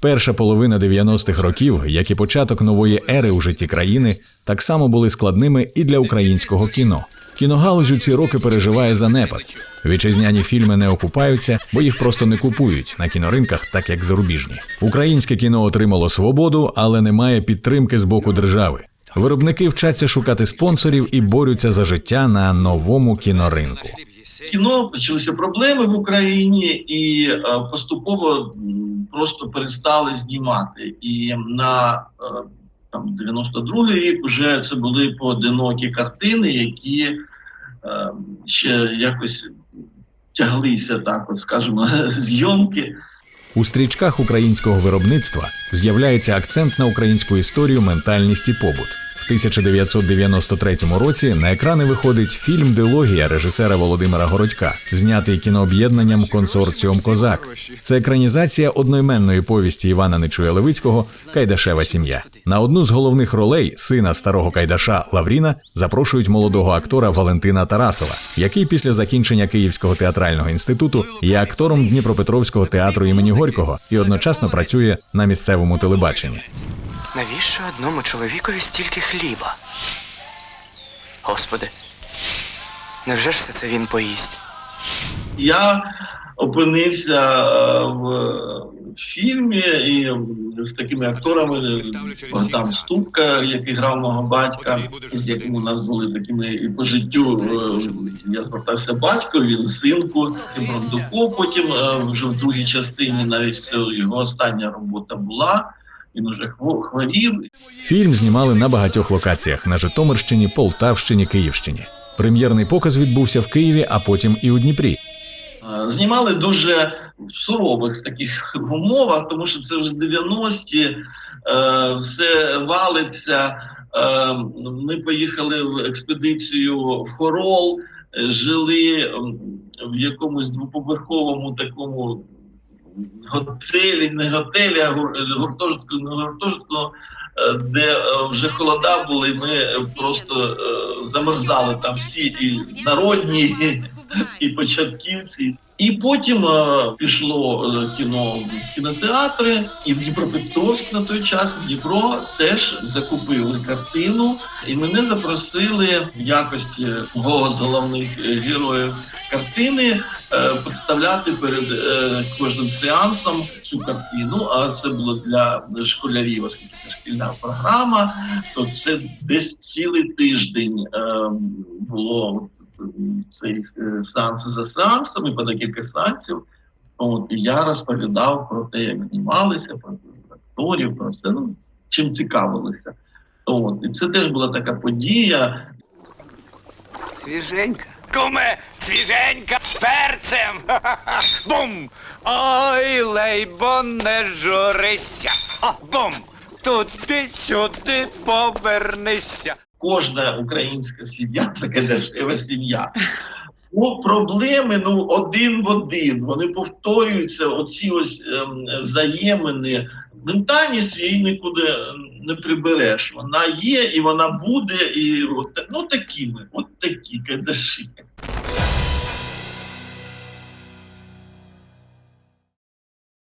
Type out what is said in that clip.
Перша половина 90-х років, як і початок нової ери у житті країни, так само були складними і для українського кіно. Кіногалузь у ці роки переживає занепад. Вітчизняні фільми не окупаються, бо їх просто не купують на кіноринках, так як зарубіжні. Українське кіно отримало свободу, але немає підтримки з боку держави. Виробники вчаться шукати спонсорів і борються за життя на новому кіноринку. кіно почалися проблеми в Україні, і е, поступово просто перестали знімати. І на е, там 92-й рік вже це були поодинокі картини, які е, ще якось тяглися так, от скажімо, зйомки. У стрічках українського виробництва з'являється акцент на українську історію, ментальність і побут. В 1993 році на екрани виходить фільм Дилогія режисера Володимира Городька, знятий кінооб'єднанням консорціум Козак. Це екранізація одноіменної повісті Івана Нечуя Левицького Кайдашева сім'я. На одну з головних ролей сина старого Кайдаша Лавріна запрошують молодого актора Валентина Тарасова, який після закінчення Київського театрального інституту є актором Дніпропетровського театру імені Горького і одночасно працює на місцевому телебаченні. Навіщо одному чоловікові стільки хліба? Господи, невже ж все це він поїсть? Я опинився е, в фільмі і з такими акторами Богдан Ступка, який грав мого батька, з яким у нас були такими і по життю. е, Я звертався батько, він синку, і Брондуку. Потім е, вже в другій частині навіть це його остання робота була. Він уже хво- хворів, Фільм знімали на багатьох локаціях на Житомирщині, Полтавщині, Київщині. Прем'єрний показ відбувся в Києві, а потім і у Дніпрі. Знімали дуже в сурових таких умовах, тому що це вже 90-ті, е, все валиться. Е, ми поїхали в експедицію в Хорол, е, жили в якомусь двоповерховому такому готелі, не готелі, а гур- гуртожитку, не гуртожитку, е, де е, вже холода були. Ми просто е, замерзали там всі і народні, і початківці. І потім е, пішло е, кіно в кінотеатри, і в Дніпропетровськ на той час Дніпро теж закупили картину, і мене запросили в якості одного з головних е, героїв картини е, представляти перед е, кожним сеансом цю картину. А це було для школярів, оскільки це шкільна програма. То це десь цілий тиждень е, було цей е, сеанс за сеансом і по декілька сеансів. От і я розповідав про те, як знімалися, про акторів, про все, ну чим цікавилися. От і це теж була така подія. Свіженька. Куме, свіженька з перцем. Ха-ха-ха. Бум! Ой, лейбо, не журися. Бум! Туди-сюди повернися. Кожна українська сім'я така дешева сім'я. Ну, проблеми ну один в один. Вони повторюються. Оці ось ем, взаємини. Ментальність її нікуди не прибереш. Вона є і вона буде, і от, ну такими, от такі кадаші.